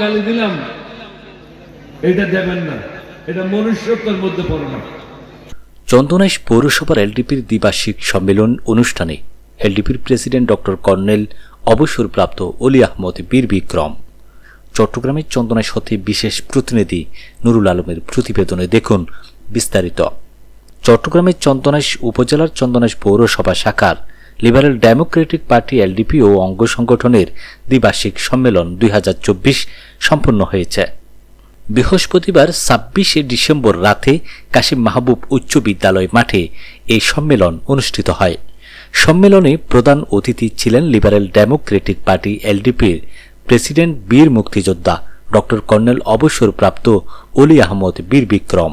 গালি দিলাম, এটা দেবেন না। এটা মনুষ্যত্বের মধ্যে পড়ে না। চন্দনাইশ পৌরসভার এলডিপির দ্বিবার্ষিক সম্মেলন অনুষ্ঠানে এলডিপির প্রেসিডেন্ট ডক্টর কর্নেল অবসরপ্রাপ্ত অলি আহমদ বীর বিক্রম, চট্টগ্রামের চন্দনাইশ হতে বিশেষ প্রতিনিধি নুরুল আলমের প্রতিবেদনে দেখুন বিস্তারিত। চট্টগ্রামের চন্দনাইশ উপজেলার চন্দনাইশ পৌরসভা শাখার লিবারেল ডেমোক্রেটিক পার্টি এলডিপি ও অঙ্গ সংগঠনের দ্বিবার্ষিক সম্মেলন দুই হাজার চব্বিশ সম্পন্ন হয়েছে। বৃহস্পতিবার ছাব্বিশে ডিসেম্বর রাতে কাশিম মাহবুব উচ্চ বিদ্যালয় মাঠে এই সম্মেলন অনুষ্ঠিত হয়। সম্মেলনে প্রধান অতিথি ছিলেন লিবারেল ডেমোক্রেটিক পার্টি এলডিপির প্রেসিডেন্ট বীর মুক্তিযোদ্ধা ডক্টর কর্নেল অবসরপ্রাপ্ত অলি আহমদ বীর বিক্রম।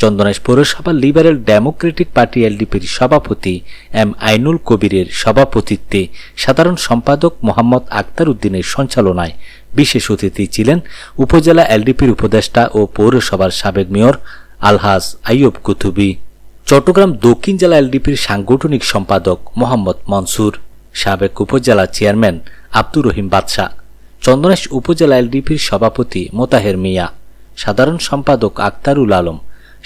চন্দনাইশ পৌরসভা লিবারেল ডেমোক্রেটিক পার্টি এলডিপির সভাপতি এম আইনুল কবিরের সভাপতিত্বে সাধারণ সম্পাদক মোহাম্মদ আক্তার উদ্দিনের সঞ্চালনায় বিশেষ অতিথি ছিলেন উপজেলা এলডিপির উপদেষ্টা ও পৌরসভার সাবেক মেয়র আলহাজ আইয়ুব কুতুবি। চট্টগ্রাম দক্ষিণ জেলা এলডিপির সাংগঠনিক সম্পাদক মোহাম্মদ মনসুর। সাবেক উপজেলা চেয়ারম্যান আব্দুর রহিম বাদশাহ চন্দনেশ উপজেলা এলডিপির সভাপতি মোতাহের মিয়া। সাধারণ সম্পাদক আক্তারুল আলম।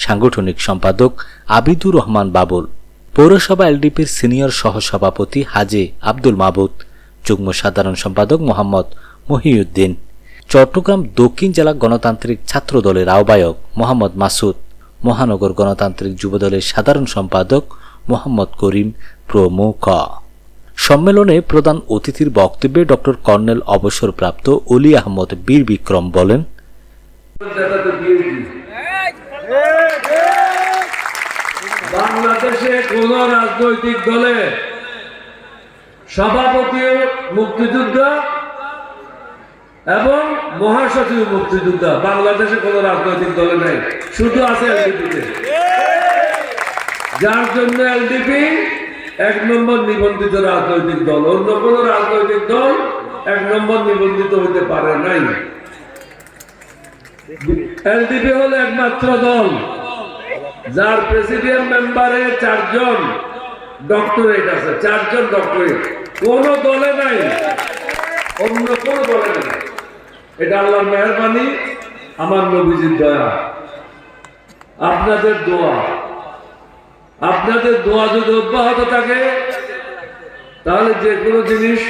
সাংগঠনিক সম্পাদক আবিদুর রহমান বাবুল, পৌরসভা এলডিপির সিনিয়র সহসভাপতি হাজে আব্দুল মাবুদ, যুগ্ম সাধারণ সম্পাদক মোহাম্মদ মহিউদ্দিন, চট্টগ্রাম দক্ষিণ জেলা গণতান্ত্রিক ছাত্র দলের আহ্বায়ক মোহাম্মদ মাসুদ, মহানগর গণতান্ত্রিক যুবদলের সাধারণ সম্পাদক মোহাম্মদ করিম প্রমুখ সম্মেলনে প্রধান অতিথির বক্তব্যে ডক্টর কর্নেল অবসরপ্রাপ্ত অলি আহমদ বীর বিক্রম বলেন। বাংলাদেশে কোন রাজনৈতিক দলে সভাপতি মুক্তিযোদ্ধা এবং মহাসচিব মুক্তিযোদ্ধা বাংলাদেশে কোন রাজনৈতিক দলে নেই। শুধু আছে এলডিপিতে। যার জন্য এলডিপি এক নম্বর নিবন্ধিত রাজনৈতিক দল। অন্য কোন রাজনৈতিক দল এক নম্বর নিবন্ধিত হতে পারে নাই। এলডিপি হলো একমাত্র দল যার প্রেসিডেন্ট মেম্বারে চারজন ডক্টরেট আছে, চারজন ডক্টরেট কোন দলে নাই, অন্য কোন দলে নাই। এটা আল্লাহর মেহরবানি, আমার নবীজির দয়া। আপনাদের দোয়া। আপনাদের দোয়া যদি অব্যাহত থাকে, তাহলে যে কোনো জিনিস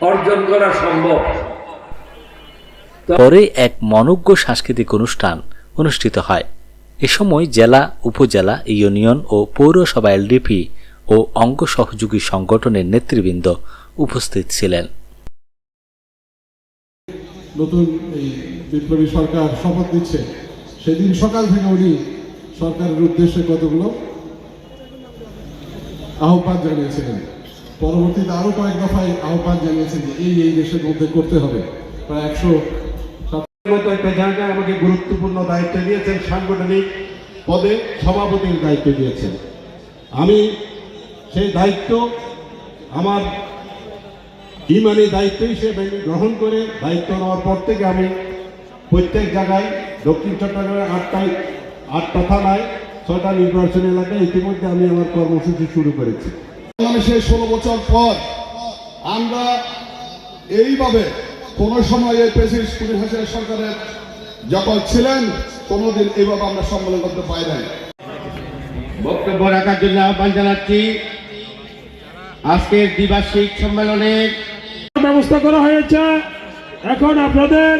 অর্জন করা সম্ভব। পরে এক মনজ্ঞ সাংস্কৃতিক অনুষ্ঠান অনুষ্ঠিত হয়। এ সময় জেলা, উপজেলা, ইউনিয়ন ও পৌরসভা এলডিপি ও অঙ্গ সহযোগী সংগঠনের নেতৃবৃন্দ উপস্থিত ছিলেন। নতুন বিপ্লবী সরকার শপথ দিচ্ছে সেদিন সকাল থেকে উনি সরকারের উদ্দেশ্যে কতগুলো আহ্বান জানিয়েছিলেন। পরবর্তীতে আরও কয়েক দফায় আহ্বান জানিয়েছেন যে এই এই দেশের মধ্যে করতে হবে। প্রায় একশো আমাকে গুরুত্বপূর্ণ দায়িত্ব দিয়েছেন, সাংগঠনিক পদে সভাপতির দায়িত্ব দিয়েছেন। আমি সেই দায়িত্ব আমার ইমানি দায়িত্ব হিসেবে গ্রহণ করে দায়িত্ব নেওয়ার পর থেকে আমি প্রত্যেক জায়গায় দক্ষিণ চট্টগ্রামের আটটায় আটটা থানায় ছটা নির্বাচনী এলাকায় ইতিমধ্যে আমি আমার কর্মসূচি শুরু করেছি। বাংলাদেশের ষোলো বছর পর আমরা এইভাবে কোনো সময় এই প্রেসিডেন্ট কুড়ি হাজার সরকারের যখন ছিলেন কোনোদিন এইভাবে আমরা সম্মেলন করতে পাই নাই। বক্তব্য রাখার জন্য আহ্বান জানাচ্ছি। আজকের দ্বিবার্ষিক সম্মেলনের ব্যবস্থা করা হয়েছে। এখন আপনাদের